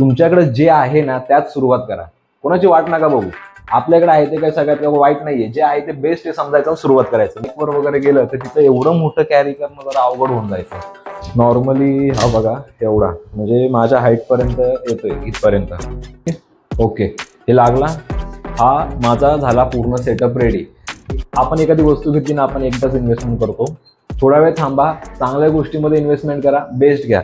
तुमच्याकडे जे आहे ना त्यात सुरुवात करा. कोणाची वाट नका बघू. आपल्याकडे आहे ते काही सगळ्यात काही वाईट नाहीये. जे आहे ते बेस्ट हे समजायचं सुरुवात करायचं. वर वगैरे गेलं तर तिथं एवढं मोठं कॅरी करणं जरा अवघड होऊन जायचं. नॉर्मली हा बघा एवढा. म्हणजे माझ्या हाईट पर्यंत येतोय इथपर्यंत. ओके हे लागला. हा माझा झाला पूर्ण सेटअप रेडी आपण एखादी वस्तू घेतली ना आपण एकदाच इन्व्हेस्टमेंट करतो. थोडा वेळ थांबा. चांगल्या गोष्टीमध्ये इन्व्हेस्टमेंट करा. बेस्ट घ्या.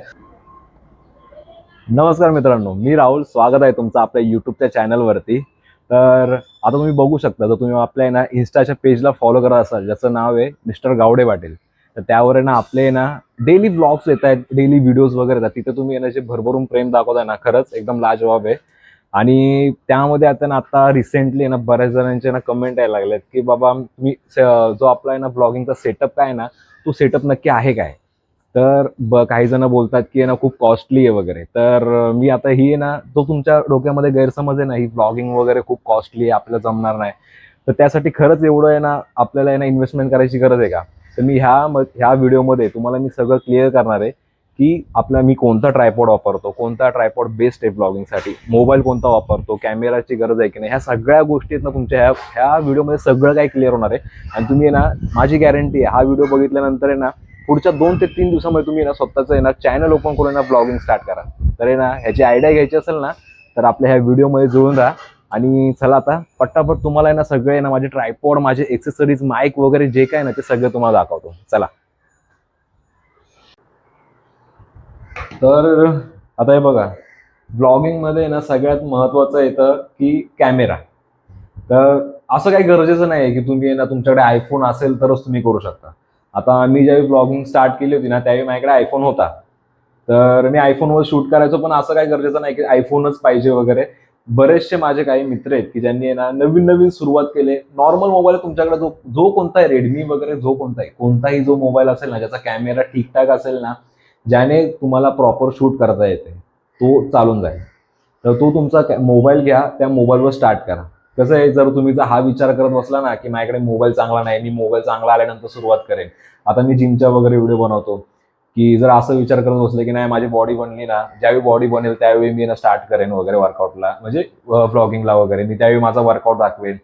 नमस्कार मित्रांनो मी राहुल. स्वागत आहे तुमचं आपल्या यूट्यूबच्या चॅनलवरती तर आता तुम्ही बघू शकता जर तुम्ही आपल्या ना इन्स्टाच्या पेजला फॉलो करत असाल ज्याचं नाव आहे मिस्टर गावडे पाटील तर त्यावर आहे ना आपले आहे ना डेली ब्लॉग्स येत आहेत डेली व्हिडिओज वगैरे येतात. तिथे तुम्ही ना जे भरभरून प्रेम दाखवताय ना खरंच एकदम लाजवाब आहे. आणि त्यामध्ये आता ना आता रिसेंटली ना बऱ्याच जणांचे ना कमेंट यायला लागलेत की बाबा तुम्ही जो आपला आहे ना ब्लॉगिंगचा सेटअप काय ना तो सेटअप नक्की आहे काय? तर ब काही जण बोलतात की आहे ना खूप कॉस्टली आहे वगैरे. तर मी आता ही आहे ना तो तुमच्या डोक्यामध्ये गैरसमज आहे ना ही ब्लॉगिंग वगैरे खूप कॉस्टली आहे आपल्याला जमणार नाही. तर त्यासाठी खरंच एवढं आहे ना आपल्याला आहे ना इन्व्हेस्टमेंट करायची गरज आहे का? तर मी ह्या म ह्या व्हिडिओमध्ये तुम्हाला मी सगळं क्लिअर करणार आहे की आपला मी कोणता ट्रायपॉड वापरतो कोणता ट्रायपॉड बेस्ट आहे ब्लॉगिंगसाठी मोबाईल कोणता वापरतो कॅमेराची गरज आहे की नाही ह्या सगळ्या गोष्टी आहेत ना तुमच्या ह्या ह्या व्हिडिओमध्ये सगळं काही क्लिअर होणार आहे. आणि तुम्ही आहे ना माझी गॅरंटी आहे हा व्हिडिओ बघितल्यानंतर आहे ना पुढच्या दोन ते तीन दिवसामध्ये तुम्ही ना स्वतःचं आहे ना चॅनल ओपन करून ना ब्लॉगिंग स्टार्ट करा. तर ना ह्याची आयडिया घ्यायची असेल ना तर आपल्या ह्या व्हिडिओमध्ये जुळून राहा. आणि चला आता पट्टापट तुम्हाला ना सगळे ना माझे ट्रायपॉड माझे एक्सेसरीज माईक वगैरे जे काय ना ते सगळे तुम्हाला दाखवतो. चला. तर आता हे बघा ब्लॉगिंगमध्ये ना सगळ्यात महत्त्वाचं येतं की कॅमेरा तर असं काही गरजेचं नाही आहे की तुम्ही ना तुमच्याकडे आयफोन असेल तरच तुम्ही करू शकता. आता मी ज्यावेळी ब्लॉगिंग स्टार्ट केली होती ना त्यावेळी माझ्याकडे आयफोन होता. तर मी आयफोनवर शूट करायचो पण असं काही गरजेचं नाही की आयफोनच पाहिजे वगैरे. बरेचसे माझे काही मित्र आहेत की ज्यांनी आहे ना नवीन नवीन सुरुवात केले. नॉर्मल मोबाईल तुमच्याकडे जो जो कोणता आहे रेडमी वगैरे जो कोणता आहे कोणताही जो मोबाईल असेल ना ज्याचा कॅमेरा ठीकठाक असेल ना ज्याने तुम्हाला प्रॉपर शूट करता येते तो चालून जाईल. तर तो तुमचा मोबाईल घ्या त्या मोबाईलवर स्टार्ट करा. कसं आहे जर तुम्ही जर हा विचार करत बसला ना की माझ्याकडे मोबाईल चांगला नाही मी मोबाईल चांगला आल्यानंतर सुरुवात करेन. आता मी जिमच्या वगैरे व्हिडिओ बनवतो. की जर असं विचार करत बसले की नाही माझी बॉडी बनली ना ज्यावेळी बॉडी बनेल त्यावेळी मी ना स्टार्ट करेन वगैरे वर्कआउटला म्हणजे ब्लॉगिंगला वगैरे. मी त्यावेळी माझा वर्कआउट दाखवेन.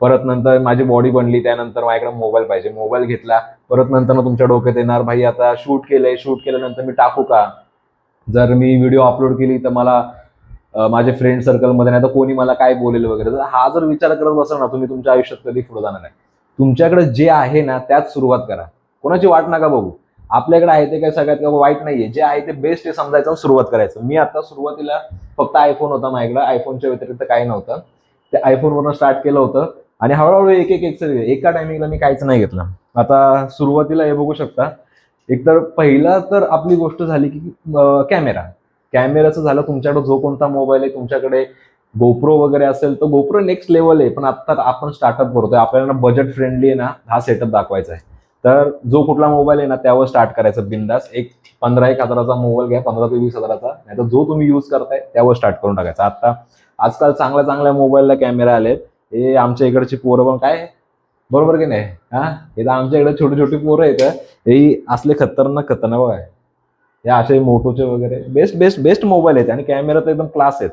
परत नंतर माझी बॉडी बनली त्यानंतर माझ्याकडे मोबाईल पाहिजे. मोबाईल घेतला परत नंतर ना तुमच्या डोक्यात येणार भाई आता शूट केलंय शूट केल्यानंतर मी टाकू का? जर मी व्हिडिओ अपलोड केली तर मला माझे फ्रेंड सर्कलमध्ये नाही तर कोणी मला काय बोलेल वगैरे तर हा जर विचार करत बसा ना तुम्ही तुमच्या आयुष्यात कधी पुढे जाणार नाही. तुमच्याकडे जे आहे ना त्यात सुरुवात करा. कोणाची वाट नका बघू. आपल्याकडे आहे ते काही सगळ्यात का वाईट नाहीये. जे आहे ते बेस्ट हे समजायचं सुरुवात करायचं. मी आता सुरुवातीला फक्त आयफोन होता माझ्याकडे. आयफोनच्या व्यतिरिक्त काही नव्हतं. ते आयफोनवरनं स्टार्ट केलं होतं. आणि हळूहळू एक एक एक एका टायमिंगला मी काहीच नाही घेतलं. आता सुरुवातीला हे बघू शकता. एक तर पहिला तर आपली गोष्ट झाली की कॅमेरा कॅमेराचं झालं तुमच्याकडे जो कोणता मोबाईल आहे तुमच्याकडे गोप्रो वगैरे असेल तर गोप्रो नेक्स्ट लेवल आहे. पण आता आपण स्टार्टअप करतोय. आपल्याला बजेट फ्रेंडली आहे ना हा सेटअप दाखवायचा आहे. तर जो कुठला मोबाईल आहे ना त्यावर स्टार्ट करायचा बिंदास. एक पंधरा एक हजाराचा मोबाईल घ्या पंधरा ते वीस हजाराचा. नाही तर जो तुम्ही यूज करताय त्यावर स्टार्ट करून टाकायचा. आता आजकाल चांगल्या चांगल्या मोबाईलला कॅमेरा आलेत. हे आमच्या इकडची पोरं पण काय? बरोबर की नाही? हा? हे तर आमच्या इकडे छोटे छोटे पोरं आहेत. हे असले खतरनाक खतरनाक आहे हे असे मोटोचे वगैरे. बेस्ट बेस्ट बेस्ट मोबाईल आहेत आणि कॅमेरा तर एकदम क्लास आहेत.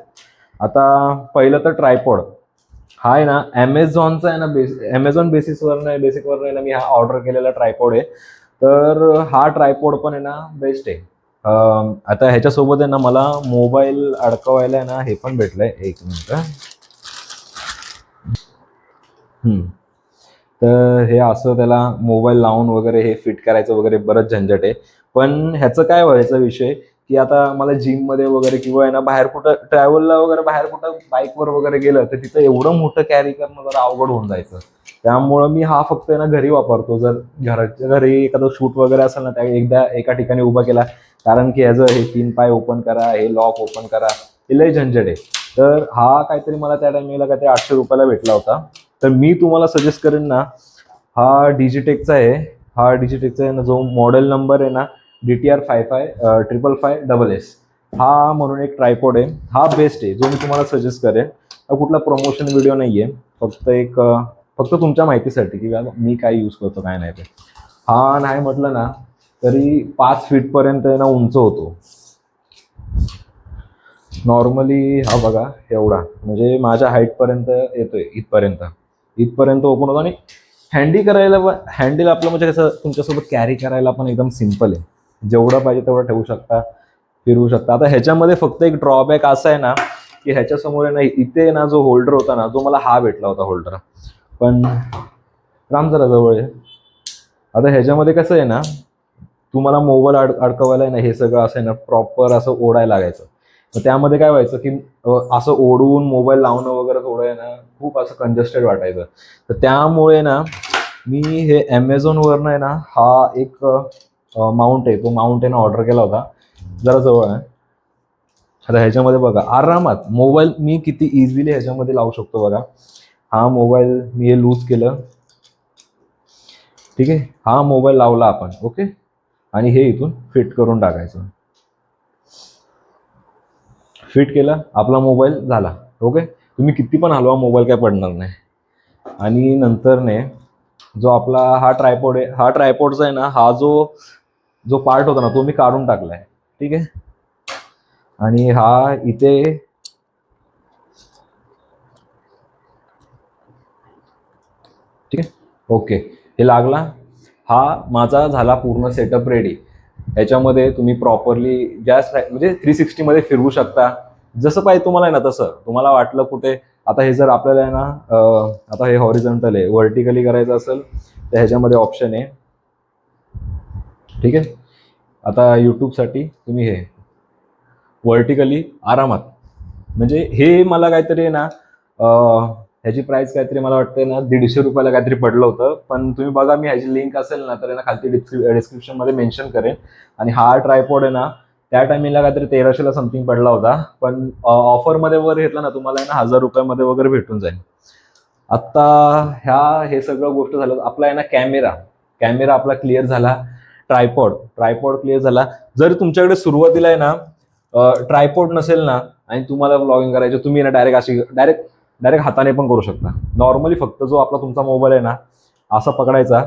आता पहिलं तर ट्रायपॉड हा आहे ना ॲमेझॉनचा आहे ना बेस ॲमेझॉन बेसिसवर नाही बेसिकवर नाही ना मी हा ऑर्डर केलेला ट्रायपॉड आहे. तर हा ट्रायपॉड पण आहे ना बेस्ट आहे. आता ह्याच्यासोबत आहे ना मला मोबाईल अडकवायला आहे ना हे पण भेटलंय. एक मिनिट तर हे असं त्याला मोबाईल लावून वगैरे हे फिट करायचं वगैरे बरंच झंझट आहे. पण ह्याचं काय व्हायचा विषय की आता मला जिममध्ये वगैरे किंवा आहे ना बाहेर कुठं ट्रॅव्हलला वगैरे बाहेर कुठं बाईकवर वगैरे गेलं तर तिथं एवढं मोठं कॅरी करणं जरा अवघड होऊन जायचं. त्यामुळं मी हा फक्त आहे ना घरी वापरतो. जर घराच्या घरी एखादं शूट वगैरे असेल ना त्या एकदा एका ठिकाणी उभा केला कारण की ह्याचं हे तीन पाय ओपन करा हे लॉक ओपन करा हे लय झंझट आहे. तर हा काहीतरी मला त्या टायमिंगला काहीतरी आठशे रुपयाला भेटला होता. तर मी तुम्हाला सजेस्ट करेन ना हा डिजिटेकचा आहे. हा डिजिटेकचा आहे ना जो मॉडेल नंबर आहे ना D T R five five triple five double S हा म्हणून एक ट्रायपॉड आहे. हा बेस्ट आहे जो मी तुम्हाला सजेस्ट करेन. हा कुठला प्रमोशन व्हिडिओ नाही आहे फक्त एक uh, फक्त तुमच्या माहितीसाठी की मी काय यूज करतो काय नाही ते. हा नाही म्हटलं ना तरी पाच फीटपर्यंत ना उंच होतो. नॉर्मली हा बघा एवढा. म्हणजे माझ्या हाईटपर्यंत येतोय इथपर्यंत. इथपर्यंत ओपन होतो आणि हँडी करायला पण हँडल आपलं म्हणजे कसं तुमच्यासोबत कॅरी करायला पण एकदम सिंपल आहे. जेवढं पाहिजे तेवढं ठेवू शकता फिरवू शकता. आता ह्याच्यामध्ये फक्त एक ड्रॉबॅक असा आहे ना की ह्याच्यासमोर ना इथे ना जो होल्डर होता ना तो मला हा भेटला होता होल्डर पण राम जरा जवळ आहे आता ह्याच्यामध्ये कसं आहे ना तुम्हाला मोबाईल अड अडकवायला आहे ना हे सगळं असं आहे ना प्रॉपर असं ओढायला लागायचं. तर त्यामध्ये काय व्हायचं की असं ओढून मोबाईल लावणं वगैरे थोडं आहे ना खूप असं कंजेस्टेड वाटायचं. तर त्यामुळे ना मी हे ॲमेझॉनवरनं आहे ना हा एक माउंट आहे. तो माउंट आहे ना ऑर्डर केला होता. जरा जवळ आहे. आता ह्याच्यामध्ये बघा आरामात मोबाईल मी किती इझिली ह्याच्यामध्ये लावू शकतो बघा. हा मोबाईल मी हे लूज केलं. ठीक आहे? हा मोबाईल लावला आपण ओके? आणि हे इथून फिट करून टाकायचं. फिट केला आपला मोबाईल झाला ओके? तुम्ही किती पण हलवा मोबाईल काय पडणार नाही. आणि नंतरने जो आपला हा ट्रायपॉड आहे हा ट्रायपॉडचा आहे ना हा जो जो पार्ट होता ना तो मी काढून टाकलाय. ठीक आहे? आणि हा इथे ठीक आहे? ओके हे लागला. हा माझा झाला पूर्ण सेटअप रेडी याच्यामध्ये तुम्ही प्रॉपरली गॅस म्हणजे थ्री सिक्स्टीमध्ये फिरवू शकता. जसं पाहिजे तुम्हाला आहे ना तसं. तुम्हाला वाटलं कुठे आता हे जर आपल्याला आहे ना आता हे हॉरिझॉन्टल आहे. व्हर्टिकली करायचं असेल तर ह्याच्यामध्ये ऑप्शन आहे. ठीक आहे? आता यूट्यूबसाठी तुम्ही हे वर्टिकली आरामात. म्हणजे हे मला काहीतरी आहे ना ह्याची प्राईस काहीतरी मला वाटतं ना दीडशे रुपयाला काहीतरी पडलं होतं. पण तुम्ही बघा मी ह्याची लिंक असेल ना तर ना खालती डिस्क्रिप्शनमध्ये मेन्शन करेन. आणि हा ट्रायपॉड आहे ना त्या टायमिंगला काहीतरी तेराशेला समथिंग पडला होता. पण ऑफरमध्ये वगैरे घेतला ना तुम्हाला आहे ना हजार रुपयामध्ये वगैरे भेटून जाईल. आत्ता ह्या हे सगळं गोष्ट झालं. आपला आहे ना कॅमेरा कॅमेरा आपला क्लिअर झाला. ट्रायपॉड. ट्रायपॉड क्लिअर झाला. जर तुमच्याकडे सुरुवातीला आहे ना ट्रायपॉड नसेल ना आणि तुम्हाला ब्लॉगिंग करायचं तुम्ही ना डायरेक्ट अशी डायरेक्ट डायरेक्ट हाताने पण करू शकता. नॉर्मली फक्त जो आपला तुमचा मोबाईल आहे ना असा पकडायचा.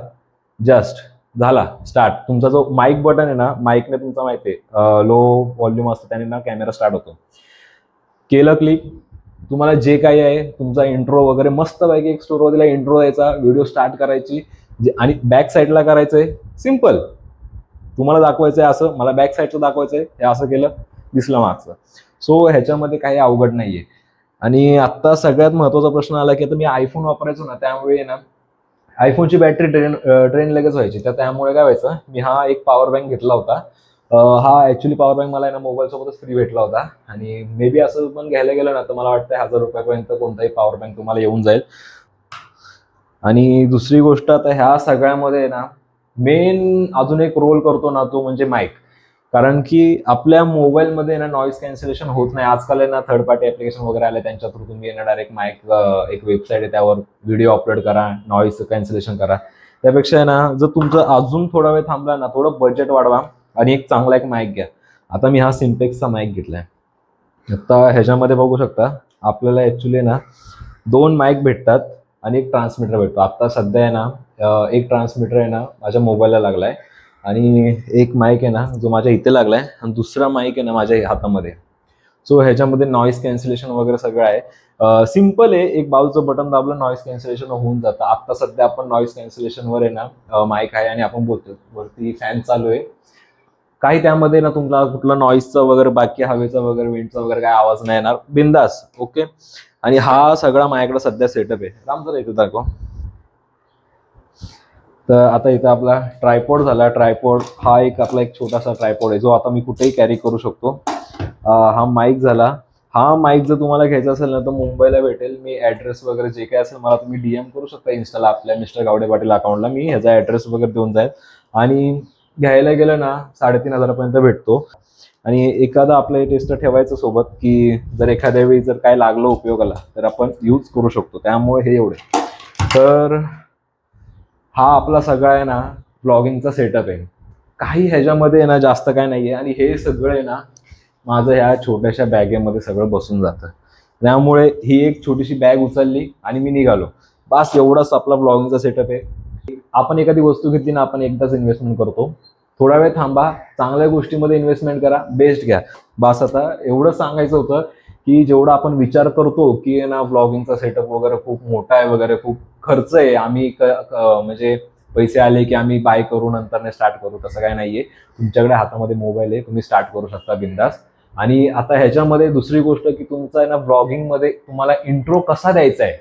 जस्ट झाला स्टार्ट तुमचा जो माईक बटन आहे ना माईकने तुमचा माहिती आहे लो व्हॉल्यूम असतं त्याने ना कॅमेरा स्टार्ट होतो. केलं क्लिक तुम्हाला जे काही आहे तुमचा इंट्रो वगैरे मस्त पैकी एक स्टोरवरतीला इंट्रो द्यायचा व्हिडिओ स्टार्ट करायची. जे आणि बॅक साईडला करायचं आहे सिंपल तुम्हाला दाखवायचं आहे असं मला बॅक साईडचं दाखवायचं आहे हे असं केलं दिसलं मागचं. सो ह्याच्यामध्ये काही अवघड नाही आहे आणि आत्ता सगळ्यात महत्त्वाचा प्रश्न आला की आता मी आयफोन वापरायचो ना त्यामुळे ना आयफोनची बॅटरी ड्रेन ड्रेन लगेच व्हायची. तर त्यामुळे काय व्हायचं मी हा एक पॉवर बँक घेतला होता. हा ॲक्च्युली पॉवर बँक मला आहे ना मोबाईल सोबतच फ्री भेटला होता. आणि मे बी असं पण घ्यायला गेलं ना तर मला वाटतं हजार रुपयापर्यंत कोणताही पॉवर बँक तुम्हाला येऊन जाईल. आणि दुसरी गोष्ट आता ह्या सगळ्यामध्ये ना मेन अजून एक रोल करतो ना तो म्हणजे माईक कारण की आपल्या मोबाईलमध्ये ना नॉईज कॅन्सलेशन होत नाही. आजकाल आहे ना थर्ड पार्टी ॲप्लिकेशन वगैरे आले त्यांच्या थ्रू तुम्ही ना डायरेक्ट माईक एक वेबसाईट आहे त्यावर व्हिडिओ अपलोड करा नॉईज कॅन्सलेशन करा. त्यापेक्षा आहे ना जर तुमचं अजून थोडा वेळ थांबला ना थोडं बजेट वाढवा आणि एक चांगला एक माईक घ्या. आता मी हा सिम्पेक्सचा माईक घेतलाय. आता ह्याच्यामध्ये बघू शकता आपल्याला ॲक्च्युली ना दोन माईक भेटतात. आणि एक ट्रान्समीटर भेटतो. आता सध्या आहे ना एक ट्रान्समीटर आहे ना माझ्या मोबाईलला लागलाय. आणि एक माईक आहे ना जो माझ्या इथे लागलाय आणि दुसरा माईक आहे ना माझ्या हातामध्ये. सो ह्याच्यामध्ये नॉईज कॅन्सलेशन वगैरे सगळं आहे. सिंपल आहे. एक बाजूचं बटन दाबलं नॉईज कॅन्सलेशन होऊन जातं. आता सध्या आपण नॉईज कॅन्सलेशनवर आहे ना माईक आहे आणि आपण बोलतो वरती फॅन चालू आहे. काही त्यामध्ये ना तुम्हाला कुठला नॉईजचा वगैरे बाकी हवेचा वगैरे विंडचा वगैरे काय आवाज नाही येणार. बिंदास ओके आणि हा सगळा माझ्याकडे सध्या सेटअप आहे. राम जरा इथे दाखव. तर आता इथं आपला ट्रायपॉड झाला. ट्रायपॉड हा एक आपला एक छोटासा ट्रायपॉड आहे जो आता मी कुठेही कॅरी करू शकतो. हा माईक झाला. हा माईक जर तुम्हाला घ्यायचा असेल ना तर मुंबईला भेटेल. मी ॲड्रेस वगैरे जे काही असेल मला तुम्ही डीएम करू शकता. इन्स्टाला आपल्या मिस्टर गावडे पाटील अकाउंटला मी ह्याचा ॲड्रेस वगैरे देऊन जाईल. आणि घ्यायला गेलं ना साडेतीन हजारापर्यंत भेटतो. आणि एखादा आपलं टेस्ट ठेवायचं सोबत की जर एखाद्या वेळी जर काय लागलं उपयोगाला तर आपण यूज करू शकतो. त्यामुळे हे एवढे तर हा आपला सगळा आहे ना ब्लॉगिंगचा सेटअप आहे. काही ह्याच्यामध्ये आहे ना जास्त काय नाही आहे आणि हे सगळं आहे ना माझं ह्या छोट्याशा बॅगेमध्ये सगळं बसून जातं. त्यामुळे ही एक छोटीशी बॅग उचलली आणि मी निघालो. बस एवढाच आपला ब्लॉगिंगचा सेटअप आहे. आपण एखादी वस्तू घेतली ना आपण एकदाच इन्व्हेस्टमेंट करतो. थोडा वेळ थांबा चांगल्या गोष्टीमध्ये इन्व्हेस्टमेंट करा बेस्ट घ्या. बस आता एवढं सांगायचं होतं की जेवढा आपण विचार करतो की ना व्लॉगिंगचा सेटअप वगैरे खूप मोठा आहे वगैरे खूप खर्च आहे. आम्ही म्हणजे पैसे आले की आम्ही बाय करू नंतर स्टार्ट करू तसं काय नाहीये. तुमच्याकडे हातामध्ये मोबाईल आहे तुम्ही स्टार्ट करू शकता बिंदास. आणि आता ह्याच्यामध्ये दुसरी गोष्ट की तुमचा आहे ना ब्लॉगिंगमध्ये मध्ये तुम्हाला इंट्रो कसा द्यायचा आहे?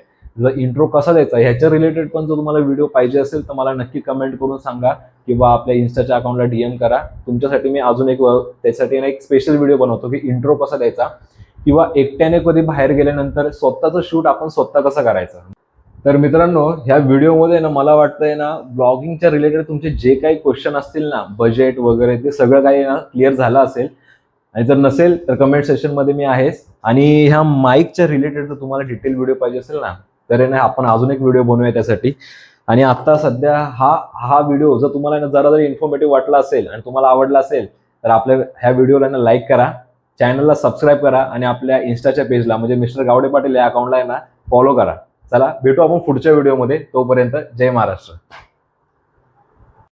इंट्रो कसा द्यायचा? ह्याच्या रिलेटेड पण जर तुम्हाला व्हिडिओ पाहिजे असेल तर मला नक्की कमेंट करून सांगा किंवा आपल्या इन्स्टाच्या अकाउंटला डीएम करा. तुमच्यासाठी मी अजून एक त्यासाठी एक स्पेशल व्हिडिओ बनवतो की इंट्रो कसा द्यायचा किंवा एकट्याने कधी बाहेर गेल्यानंतर स्वतःचं शूट आपण स्वतः कसं करायचं? तर मित्रांनो ह्या व्हिडिओमध्ये ना मला वाटतंय ना ब्लॉगिंगच्या रिलेटेड तुमचे जे काही क्वेश्चन असतील ना बजेट वगैरे ते सगळं काही ना क्लिअर झालं असेल. आणि जर नसेल तर कमेंट सेशनमध्ये मी आहेच. आणि ह्या माईकच्या रिलेटेड जर तुम्हाला डिटेल व्हिडिओ पाहिजे असेल ना तर नाही आपण अजून एक व्हिडिओ बनवूया त्यासाठी. आणि आता सध्या हा हा व्हिडिओ जर तुम्हाला जरा जरी इन्फॉर्मेटिव्ह वाटला असेल आणि तुम्हाला आवडला असेल तर आपल्या ह्या व्हिडिओला ना लाईक करा. चॅनलला सबस्क्राईब करा आणि आपल्या इन्स्टाच्या पेजला म्हणजे मिस्टर गावडे पाटील या अकाउंटला ना फॉलो करा. चला भेटू आपण पुढच्या व्हिडिओमध्ये तोपर्यंत जय महाराष्ट्र.